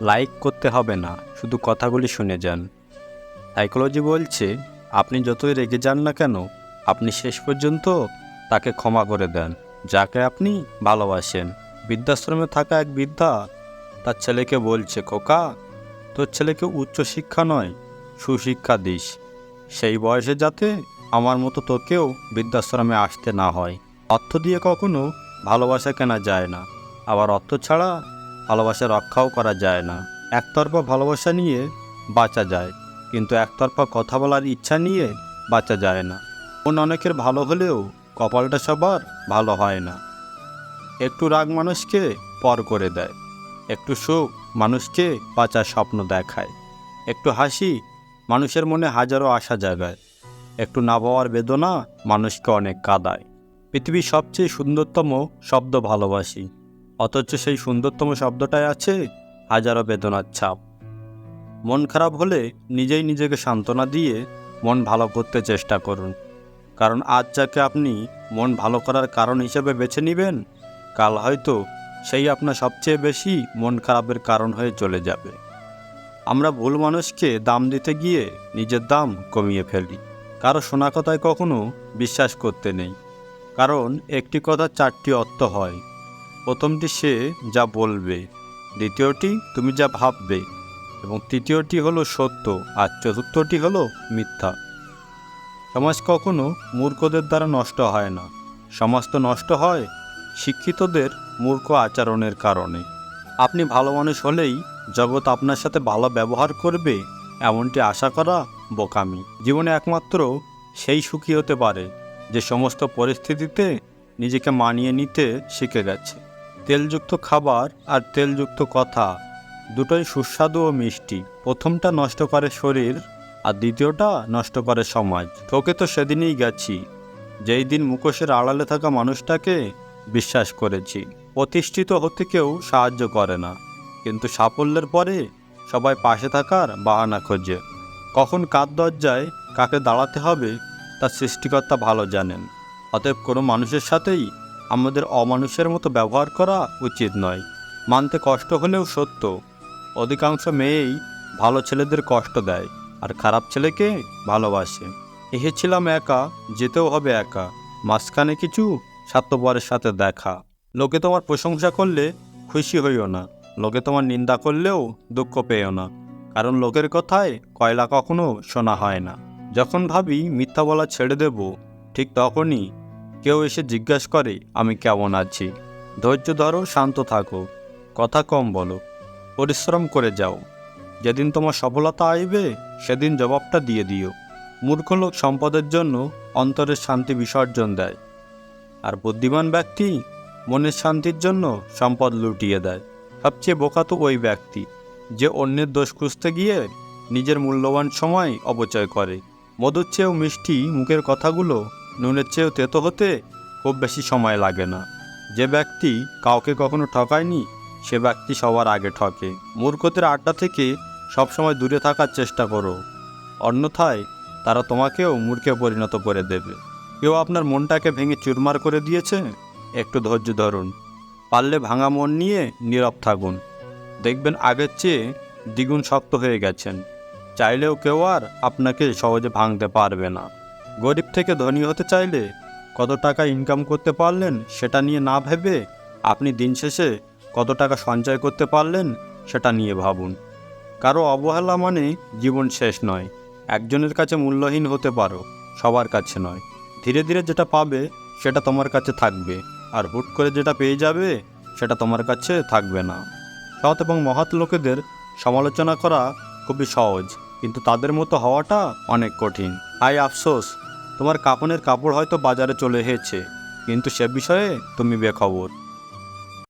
Like করতে হবে না, শুধু কথাগুলি শুনে যান। সাইকোলজি বলছে, আপনি যতই রেগে যান না কেন, আপনি শেষ পর্যন্ত তাকে ক্ষমা করে দেন, যাকে আপনি ভালোবাসেন। বৃদ্ধাশ্রমে থাকা এক বৃদ্ধা তার ছেলেকে বলছে, খোকা, তোর ছেলেকে উচ্চশিক্ষা নয়, সুশিক্ষা দিস। সেই বয়সে যাতে আমার মতো তোকেও বৃদ্ধাশ্রমে আসতে না হয়। অর্থ দিয়ে কখনো ভালোবাসা কেনা যায় না। আবার অর্থ ছাড়া ভালোবাসা রক্ষাও করা যায় না। একতরফা ভালোবাসা নিয়ে বাঁচা যায়, কিন্তু একতরফা কথা বলার ইচ্ছা নিয়ে বাঁচা যায় না। মন অনেকের ভালো হলেও কপালটা সবার ভালো হয় না। একটু রাগ মানুষকে পর করে দেয়, একটু সুখ মানুষকে বাঁচার স্বপ্ন দেখায়, একটু হাসি মানুষের মনে হাজারো আশা জাগায়, একটু না পাওয়ার বেদনা মানুষকে অনেক কাঁদায়। পৃথিবীর সবচেয়ে সুন্দরতম শব্দ ভালোবাসি। অথচ সেই সুন্দরতম শব্দটায় আছে হাজারো বেদনার ছাপ। মন খারাপ হলে নিজেই নিজেকে সান্ত্বনা দিয়ে মন ভালো করতে চেষ্টা করুন। কারণ আজ যাকে আপনি মন ভালো করার কারণ হিসেবে বেছে নেবেন, কাল হয়তো সেই আপনার সবচেয়ে বেশি মন খারাপের কারণ হয়ে চলে যাবে। আমরা ভুল মানুষকে দাম দিতে গিয়ে নিজের দাম কমিয়ে ফেলি। কারও শোনা কথায় কখনো বিশ্বাস করতে নেই। কারণ একটি কথা চারটি অর্থ হয়। প্রথমটি সে যা বলবে, দ্বিতীয়টি তুমি যা ভাববে, এবং তৃতীয়টি হলো সত্য আর চতুর্থটি হলো মিথ্যা। সমাজ কখনো মূর্খদের দ্বারা নষ্ট হয় না। সমাজ তো নষ্ট হয় শিক্ষিতদের মূর্খ আচরণের কারণে। আপনি ভালো মানুষ হলেই জগৎ আপনার সাথে ভালো ব্যবহার করবে, এমনটি আশা করা বোকামি। জীবনে একমাত্র সেই সুখী হতে পারে যে সমস্ত পরিস্থিতিতে নিজেকে মানিয়ে নিতে শিখে গেছে। তেলযুক্ত খাবার আর তেলযুক্ত কথা। দুটোই সুস্বাদু ও মিষ্টি। প্রথমটা নষ্ট করে শরীর আর দ্বিতীয়টা নষ্ট করে সমাজ। তোকে তো সেদিনই গেছি। যেই দিন মুখোশের আড়ালে থাকা মানুষটাকে বিশ্বাস করেছি। প্রতিষ্ঠিত হতে কেউ সাহায্য করে না। কিন্তু সাফল্যের পরে সবাই পাশে থাকার বাহানা খোঁজে। কখন কার দরজায় কাকে দাঁড়াতে হবে, তার সৃষ্টিকর্তা ভালো জানেন। অতএব কোনো মানুষের সাথেই আমাদের অমানুষের মতো ব্যবহার করা উচিত নয়। মানতে কষ্ট হলেও সত্য। অধিকাংশ মেয়েই ভালো ছেলেদের কষ্ট দেয় আর খারাপ ছেলেকে ভালোবাসে। এসেছিলাম একা, যেতেও হবে একা। মাঝখানে কিছু স্বার্থপরের সাথে দেখা। লোকে তোমার প্রশংসা করলে খুশি হইও না। লোকে তোমার নিন্দা করলেও দুঃখ পেও না। কারণ লোকের কথায় কয়লা কখনো শোনা হয় না। যখন ভাবি মিথ্যা বলা ছেড়ে দেব, ঠিক তখনই কেউ এসে জিজ্ঞাসা করে, আমি কেমন আছি? ধৈর্য ধরো, শান্ত থাকো। কথা কম বলো। পরিশ্রম করে যাও। যেদিন তোমার সফলতা আসবে, সেদিন জবাবটা দিয়ে দিও। মূর্খ লোক সম্পদের জন্য অন্তরের শান্তি বিসর্জন দেয়। আর বুদ্ধিমান ব্যক্তি মনের শান্তির জন্য সম্পদ লুটিয়ে দেয়। সবচেয়ে বোকা তো ওই ব্যক্তি, যে অন্যের দোষ খুঁজতে গিয়ে নিজের মূল্যবান সময় অপচয় করে। মধুর চেয়েও মিষ্টি মুখের কথাগুলো নুনের চেয়েও তেতো হতে খুব বেশি সময় লাগে না। যে ব্যক্তি কাউকে কখনো ঠকায়নি, সে ব্যক্তি সবার আগে ঠকে। মূর্খদের আড্ডা থেকে সবসময় দূরে থাকার চেষ্টা করো। অন্যথায় তারা তোমাকেও মূর্খে পরিণত করে দেবে। কেউ আপনার মনটাকে ভেঙে চুরমার করে দিয়েছে? একটু ধৈর্য ধরুন। পারলে ভাঙা মন নিয়ে নীরব থাকুন। দেখবেন আগের চেয়ে দ্বিগুণ শক্ত হয়ে গেছেন। চাইলেও কেউ আর আপনাকে সহজে ভাঙতে পারবে না। গরিব থেকে ধনী হতে চাইলে কত টাকা ইনকাম করতে পারলেন সেটা নিয়ে না ভেবে আপনি দিন শেষে কত টাকা সঞ্চয় করতে পারলেন সেটা নিয়ে ভাবুন। কারও অবহেলা মানে জীবন শেষ নয়, একজনের কাছে মূল্যহীন হতে পারো, সবার কাছে নয়। ধীরে ধীরে যেটা পাবে সেটা তোমার কাছে থাকবে, আর হুট করে যেটা পেয়ে যাবে সেটা তোমার কাছে থাকবে না। সৎ এবং মহৎ লোকেদের সমালোচনা করা খুবই সহজ। কিন্তু তাদের মতো হওয়াটা অনেক কঠিন। আই আফসোস, তোমার কাপনের কাপড় হয়তো বাজারে চলে এসেছে, কিন্তু সে বিষয়ে তুমি বেখবর।